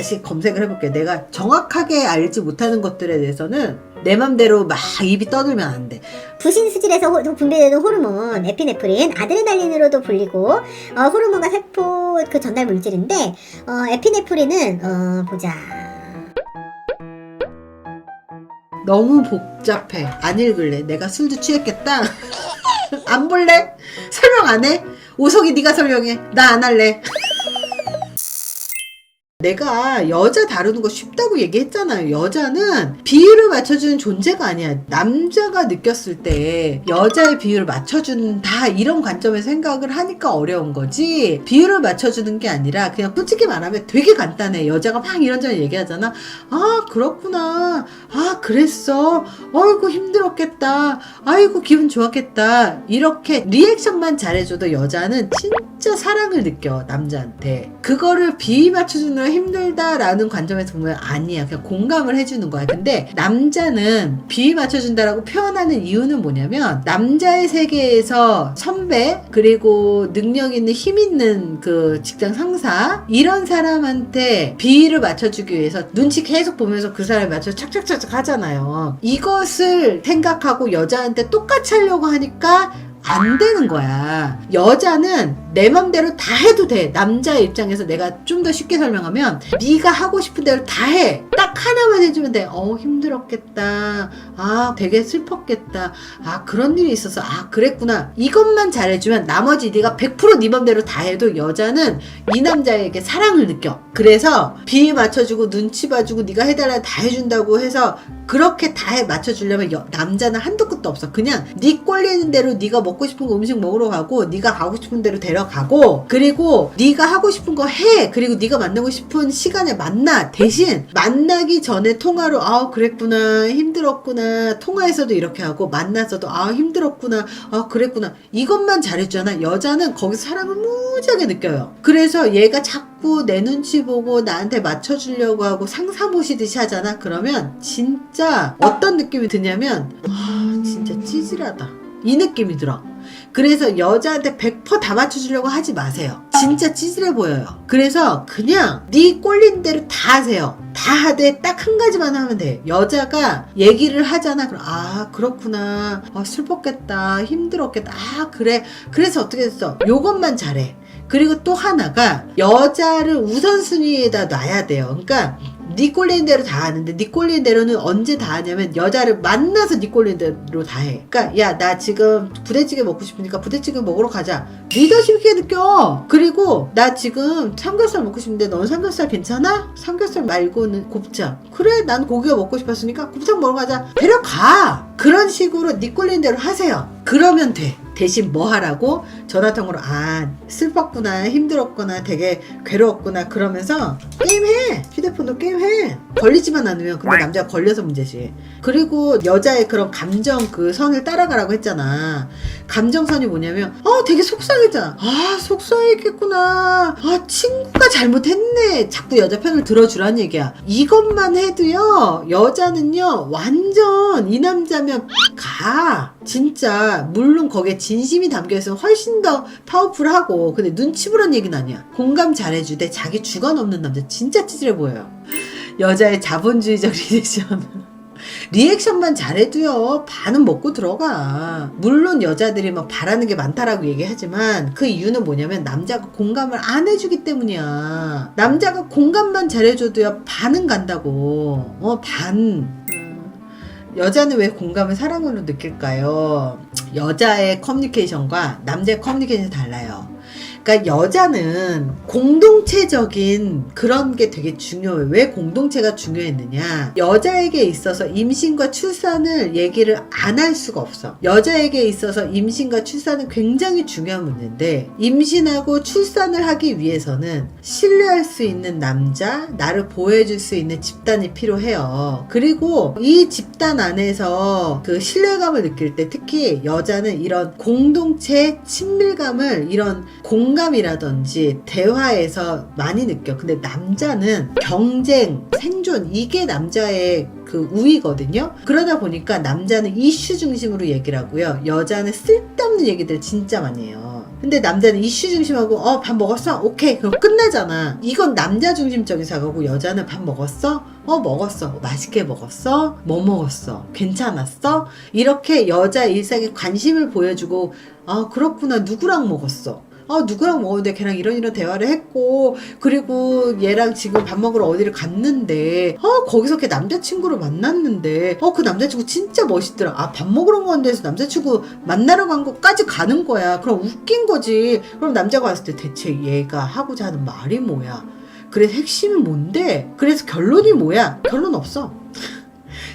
다시 검색을 해볼게요. 내가 정확하게 알지 못하는 것들에 대해서는 내 맘대로 막 입이 떠들면 안 돼. 부신 수질에서 호- 분비되는 호르몬 에피네프린 아드레날린으로도 불리고 어, 호르몬과 세포 그 전달 물질인데 어, 에피네프린은 어, 보자 너무 복잡해. 안 읽을래. 내가 술도 취했겠다. 안 볼래? 설명 안 해? 오석이 네가 설명해. 나 안 할래. 내가 여자 다루는 거 쉽다고 얘기했잖아요. 여자는 비율을 맞춰주는 존재가 아니야. 남자가 느꼈을 때 여자의 비율을 맞춰준다 이런 관점에서 생각을 하니까 어려운 거지. 비율을 맞춰주는 게 아니라 그냥 솔직히 말하면 되게 간단해. 여자가 막 이런저런 얘기하잖아. 아 그렇구나. 아 그랬어. 어이구 힘들었겠다. 아이고 기분 좋았겠다. 이렇게 리액션만 잘해줘도 여자는 진짜 사랑을 느껴 남자한테. 그거를 비위 맞춰주느라 힘들다라는 관점에서 보면 아니야. 그냥 공감을 해주는 거야. 근데 남자는 비위 맞춰준다라고 표현하는 이유는 뭐냐면 남자의 세계에서 선배 그리고 능력 있는 힘 있는 그 직장 상사 이런 사람한테 비위를 맞춰주기 위해서 눈치 계속 보면서 그 사람에 맞춰 착착착착 하잖아요. 이것을 생각하고 여자한테 똑같이 하려고 하니까 안 되는 거야. 여자는 내 맘대로 다 해도 돼. 남자의 입장에서 내가 좀 더 쉽게 설명하면 네가 하고 싶은 대로 다 해. 딱 하나만 해주면 돼. 어 힘들었겠다. 아 되게 슬펐겠다. 아 그런 일이 있어서 아 그랬구나. 이것만 잘해주면 나머지 네가 100%네 맘대로 다 해도 여자는 이 남자에게 사랑을 느껴. 그래서 비위 맞춰주고 눈치 봐주고 네가 해달라 다 해준다고 해서 그렇게 다해 맞춰주려면 여- 남자는 한도 끝도 없어. 그냥 네 꼴리는 대로 네가 먹고 싶은 거 음식 먹으러 가고 네가 가고 싶은 대로 데려가고 그리고 네가 하고 싶은 거 해. 그리고 네가 만나고 싶은 시간에 만나. 대신 만나기 전에 통화로 아 그랬구나 힘들었구나 통화에서도 이렇게 하고 만나서도 아 힘들었구나 아 그랬구나 이것만 잘해주잖아. 여자는 거기서 사랑을 무지하게 느껴요. 그래서 얘가 자꾸 내 눈치 보고 나한테 맞춰주려고 하고 상사 모시듯이 하잖아. 그러면 진짜 어떤 느낌이 드냐면 아 진짜 찌질하다. 이 느낌이 들어. 그래서 여자한테 100%다 맞춰주려고 하지 마세요. 진짜 찌질해 보여요. 그래서 그냥 네 꼴린 대로 다 하세요. 다 하되 딱 한 가지만 하면 돼. 여자가 얘기를 하잖아. 그럼 아 그렇구나. 아 슬펐겠다. 힘들었겠다. 아 그래. 그래서 어떻게 됐어? 요것만 잘해. 그리고 또 하나가 여자를 우선순위에다 놔야 돼요. 그러니까 네 꼴리는 대로 다 하는데 네 꼴리는 대로는 언제 다 하냐면 여자를 만나서 네 꼴리는 대로 다 해. 그러니까 야 나 지금 부대찌개 먹고 싶으니까 부대찌개 먹으러 가자. 리더십 있게 느껴. 그리고 나 지금 삼겹살 먹고 싶은데 넌 삼겹살 괜찮아? 삼겹살 말고는 곱창. 그래 난 고기가 먹고 싶었으니까 곱창 먹으러 가자. 데려가. 그런 식으로 네 꼴리는 대로 하세요. 그러면 돼. 대신 뭐 하라고? 전화통으로 아 슬펐구나 힘들었구나 되게 괴로웠구나 그러면서 게임해. 휴대폰으로 게임해. 걸리지만 않으면 근데 남자가 걸려서 문제지. 그리고 여자의 그런 감정 그 선을 따라가라고 했잖아. 감정선이 뭐냐면 어 되게 속상했잖아. 아 속상했겠구나. 아 친구가 잘못했네. 자꾸 여자 편을 들어주란 얘기야. 이것만 해도요 여자는요 완전 이 남자면 가. 진짜 물론 거기에 진심이 담겨 있으면 훨씬 더 파워풀하고 근데 눈치 보란 얘기는 아니야. 공감 잘해주되 자기 주관 없는 남자 진짜 찌질해 보여요. 여자의 자본주의적 리액션. 리액션만 잘해도요. 반은 먹고 들어가. 물론 여자들이 막 바라는 게 많다라고 얘기하지만 그 이유는 뭐냐면 남자가 공감을 안 해주기 때문이야. 남자가 공감만 잘해줘도요. 반은 간다고. 어반. 음. 여자는 왜 공감을 사랑으로 느낄까요? 여자의 커뮤니케이션과 남자의 커뮤니케이션이 달라요. 그러니까 여자는 공동체적인 그런 게 되게 중요해요. 왜 공동체가 중요했느냐? 여자에게 있어서 임신과 출산을 얘기를 안 할 수가 없어. 여자에게 있어서 임신과 출산은 굉장히 중요한 문제인데 임신하고 출산을 하기 위해서는 신뢰할 수 있는 남자, 나를 보호해줄 수 있는 집단이 필요해요. 그리고 이 집단 안에서 그 신뢰감을 느낄 때 특히 여자는 이런 공동체 친밀감을 이런 공 공감이라든지 대화에서 많이 느껴. 근데 남자는 경쟁, 생존 이게 남자의 그 우위거든요. 그러다 보니까 남자는 이슈 중심으로 얘기를 하고요. 여자는 쓸데없는 얘기들 진짜 많이 해요. 근데 남자는 이슈 중심하고 어 밥 먹었어? 오케이 그럼 끝나잖아. 이건 남자 중심적인 사고고 여자는 밥 먹었어? 어 먹었어. 맛있게 먹었어? 뭐 먹었어? 괜찮았어? 이렇게 여자 일상에 관심을 보여주고 아 그렇구나 누구랑 먹었어? 아 누구랑 먹었는데 걔랑 이런 이런 대화를 했고 그리고 얘랑 지금 밥 먹으러 어디를 갔는데 어 거기서 걔 남자친구를 만났는데 어 그 남자친구 진짜 멋있더라. 아 밥 먹으러 간 데서 남자친구 만나러 간 것까지 가는 거야. 그럼 웃긴 거지. 그럼 남자가 왔을 때 대체 얘가 하고자 하는 말이 뭐야? 그래서 핵심이 뭔데? 그래서 결론이 뭐야? 결론 없어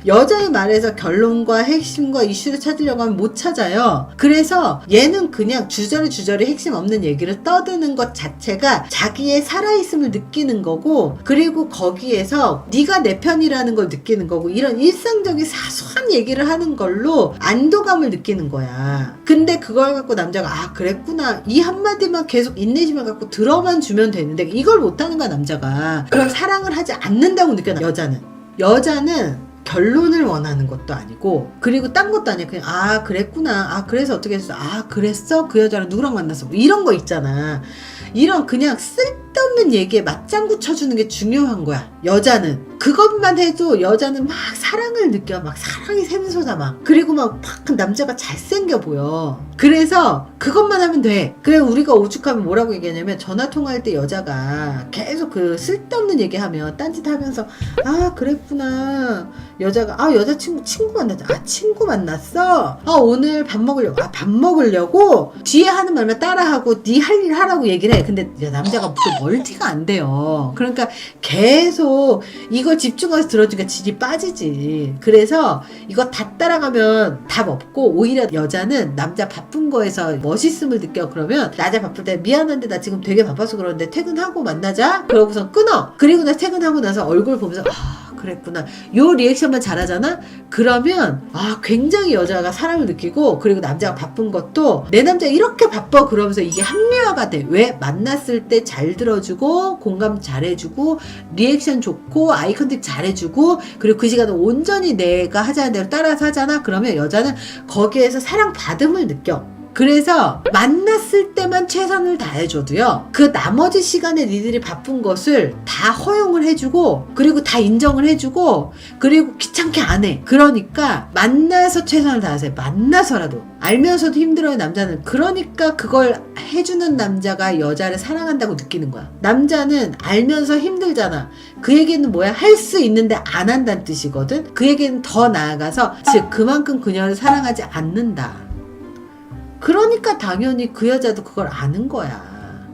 여자의 말에서 결론과 핵심과 이슈를 찾으려고 하면 못 찾아요. 그래서 얘는 그냥 주저리 주저리 핵심 없는 얘기를 떠드는 것 자체가 자기의 살아있음을 느끼는 거고 그리고 거기에서 네가 내 편이라는 걸 느끼는 거고 이런 일상적인 사소한 얘기를 하는 걸로 안도감을 느끼는 거야. 근데 그걸 갖고 남자가 아 그랬구나 이 한마디만 계속 인내심을 갖고 들어만 주면 되는데 이걸 못하는 거야 남자가. 그럼 사랑을 하지 않는다고 느껴 여자는. 여자는 결론을 원하는 것도 아니고 그리고 딴 것도 아니야. 그냥 아 그랬구나. 아 그래서 어떻게 했어? 아 그랬어? 그 여자랑 누구랑 만났어? 뭐 이런 거 있잖아. 이런 그냥 쓸 데없는 얘기에 맞장구 쳐주는 게 중요한 거야. 여자는. 그것만 해도 여자는 막 사랑을 느껴. 막 사랑이 샘솟아 막. 그리고 막, 막 남자가 잘생겨 보여. 그래서 그것만 하면 돼. 그래 우리가 오죽하면 뭐라고 얘기하냐면 전화 통화할 때 여자가 계속 그 쓸데없는 얘기하면 딴짓 하면서 아 그랬구나. 여자가 아 여자친구 친구 만났다 아 친구 만났어? 아 오늘 밥 먹으려고. 아 밥 먹으려고? 뒤에 하는 말만 따라하고 네 할 일 하라고 얘기를 해. 근데 야, 남자가 또 멀티가 안 돼요. 그러니까 계속 이걸 집중해서 들어주니까 질이 빠지지. 그래서 이거 다 따라가면 답 없고 오히려 여자는 남자 바쁜 거에서 멋있음을 느껴. 그러면 낮에 바쁠 때 미안한데 나 지금 되게 바빠서 그러는데 퇴근하고 만나자. 그러고서 끊어. 그리고 나 퇴근하고 나서 얼굴 보면서 아 그랬구나. 요 리액션만 잘하잖아? 그러면 아 굉장히 여자가 사랑을 느끼고 그리고 남자가 바쁜 것도 내 남자 이렇게 바빠 그러면서 이게 합리화가 돼. 왜? 만났을 때 잘 들어주고 공감 잘해주고 리액션 좋고 아이 컨택 잘해주고 그리고 그 시간을 온전히 내가 하자는 대로 따라서 하잖아? 그러면 여자는 거기에서 사랑 받음을 느껴 그래서 만났을 때만 최선을 다해줘도요. 그 나머지 시간에 니들이 바쁜 것을 다 허용을 해주고 그리고 다 인정을 해주고 그리고 귀찮게 안 해. 그러니까 만나서 최선을 다하세요. 만나서라도 알면서도 힘들어요 남자는. 그러니까 그걸 해주는 남자가 여자를 사랑한다고 느끼는 거야. 남자는 알면서 힘들잖아. 그 얘기는 뭐야? 할 수 있는데 안 한다는 뜻이거든. 그 얘기는 더 나아가서 즉 그만큼 그녀를 사랑하지 않는다. 그러니까 당연히 그 여자도 그걸 아는 거야.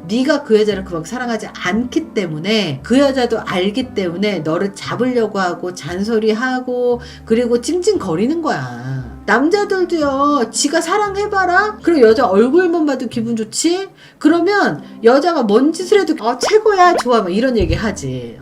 네가 그 여자를 그렇게 사랑하지 않기 때문에 그 여자도 알기 때문에 너를 잡으려고 하고 잔소리하고 그리고 찡찡거리는 거야. 남자들도요, 지가 사랑해봐라? 그리고 여자 얼굴만 봐도 기분 좋지? 그러면 여자가 뭔 짓을 해도 어, 최고야, 좋아, 막 이런 얘기 하지.